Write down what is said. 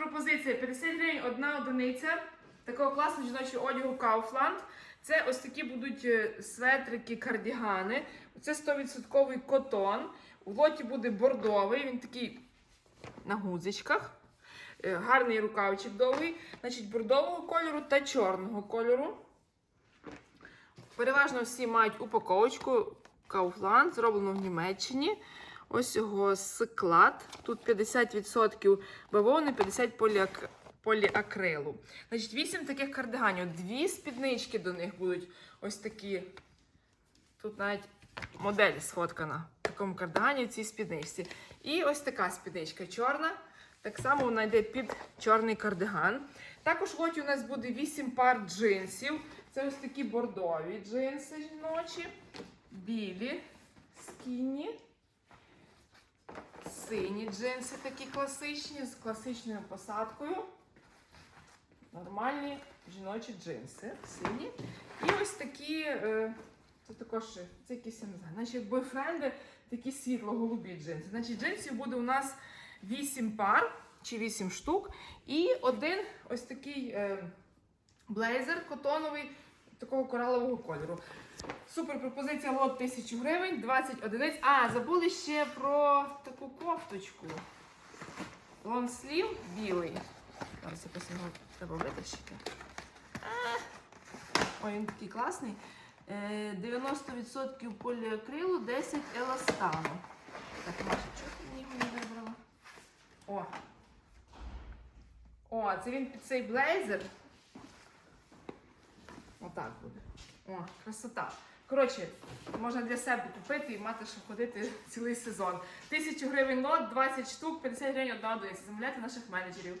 пропозиція. 50 гривень одна одиниця такого класного жіночого одягу Kaufland. Це ось такі будуть е, светрики, кардігани. Це 100% котон. У лоті буде бордовий, він такий на гудзичках. Е, Гарний рукавчик довгий, значить, бордового кольору та чорного кольору. Переважно всі мають упаковочку Kaufland, зроблено в Німеччині. Ось його склад. Тут 50% бавовни, 50% поліак... поліакрилу. Значить, 8 таких кардиганів. Дві спіднички до них будуть ось такі. Тут навіть модель сфоткана в такому кардигані в цій спідничці. І ось така спідничка чорна. Так само вона йде під чорний кардиган. Також в у нас буде 8 пар джинсів. Це ось такі бордові джинси жіночі, білі, скіні, сині джинси такі класичні, з класичною посадкою. Нормальні жіночі джинси, сині. І ось такі, е, це також це якісь, я не знаю, наші бойфренди, такі світло-голубі джинси. Значить, джинсів буде у нас 8 пар чи 8 штук. І один ось такий е, блейзер котоновий такого коралового кольору. Супер пропозиція лот 1000 гривень, 20 одиниць. А, забули ще про таку кофточку. Лонслів білий. Зараз якось його треба витащити. Ой, він такий класний. Е, 90% поліакрилу, 10 еластану. Так, Маша, чого ти мені його не вибрала? О! О, це він під цей блейзер. Отак буде. О, красота. Коротше, можна для себе купити і мати, що ходити цілий сезон. Тисячу гривень лот, 20 штук, 50 гривень одна одиниця. Замовляйте наших менеджерів.